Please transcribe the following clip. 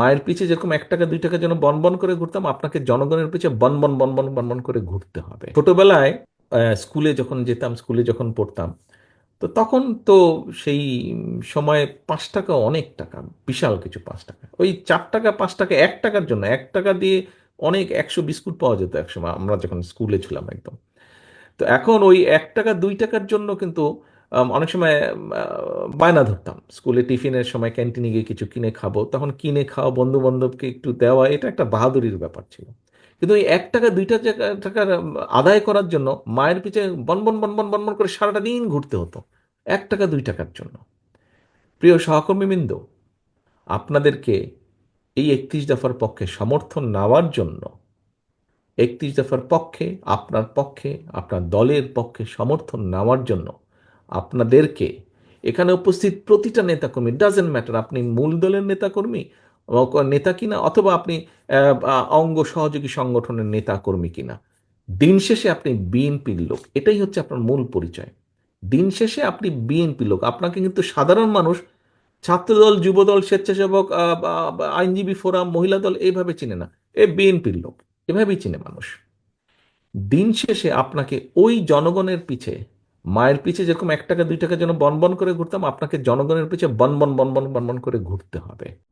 মায়ের পিছে যেরকম এক টাকা, দুই টাকা যেন বন বন করে ঘুরতাম, আপনাকে জনগণের পিছে বন বন বন বন বন বন করে ঘুরতে হবে। ছোটবেলায় স্কুলে যখন যেতাম স্কুলে যখন পড়তাম, তো তখন তো সেই সময় পাঁচ টাকা অনেক টাকা, বিশাল কিছু পাঁচ টাকা। ওই চার টাকা, পাঁচ টাকা, এক টাকার জন্য, এক টাকা দিয়ে অনেক একশো বিস্কুট পাওয়া যেত একসময়, আমরা যখন স্কুলে ছিলাম একদম। তো এখন ওই এক টাকা, দুই টাকার জন্য কিন্তু অনেক সময় বায়না ধরতাম। স্কুলে টিফিনের সময় ক্যান্টিনে গিয়ে কিছু কিনে খাব। তখন কিনে খাওয়া বন্ধু বান্ধবকে একটু দেওয়া, এটা একটা বাহাদুরির ব্যাপার ছিল। কিন্তু ওই এক টাকা দুইটা টাকা- টাকার আদায় করার জন্য মায়ের পিছে বনবন বনবন বনবন করে সারাটা দিন ঘুরতে হতো। এক টাকা, দুই টাকার জন্য। প্রিয় সহকর্মীবৃন্দ, আপনাদেরকে এই একত্রিশ দফার পক্ষে সমর্থন নেওয়ার জন্য, একত্রিশ দফার পক্ষে, আপনার পক্ষে, আপনার দলের পক্ষে সমর্থন নেওয়ার জন্য আপনাদেরকে। এখানে উপস্থিত প্রতিটা নেতাকর্মী ডাজেন্ট ম্যাটার আপনি মূল দলের নেতাকর্মী নেতা কিনা অথবা আপনি অঙ্গ সহযোগী সংগঠনের নেতাকর্মী কিনা। দিন শেষে আপনি বিএনপির লোক, এটাই হচ্ছে আপনার মূল পরিচয়। দিন শেষে আপনি বিএনপি লোক, আপনাকে কিন্তু সাধারণ মানুষ, ছাত্রদল, যুবদল, স্বেচ্ছাসেবক আইনজীবী ফোরাম, মহিলা দল এইভাবে চিনে না। এ বিএনপির লোক, এভাবেই চিনে মানুষ। দিন শেষে আপনাকে ওই জনগণের পিছে মায়ের পিছে যেরকম এক টাকা, দুই টাকা যেন বনবন বন করে ঘুরতাম, আপনাকে জনগণের পিছে বনবন বনবন বনবন বন বন বন করে ঘুরতে হবে।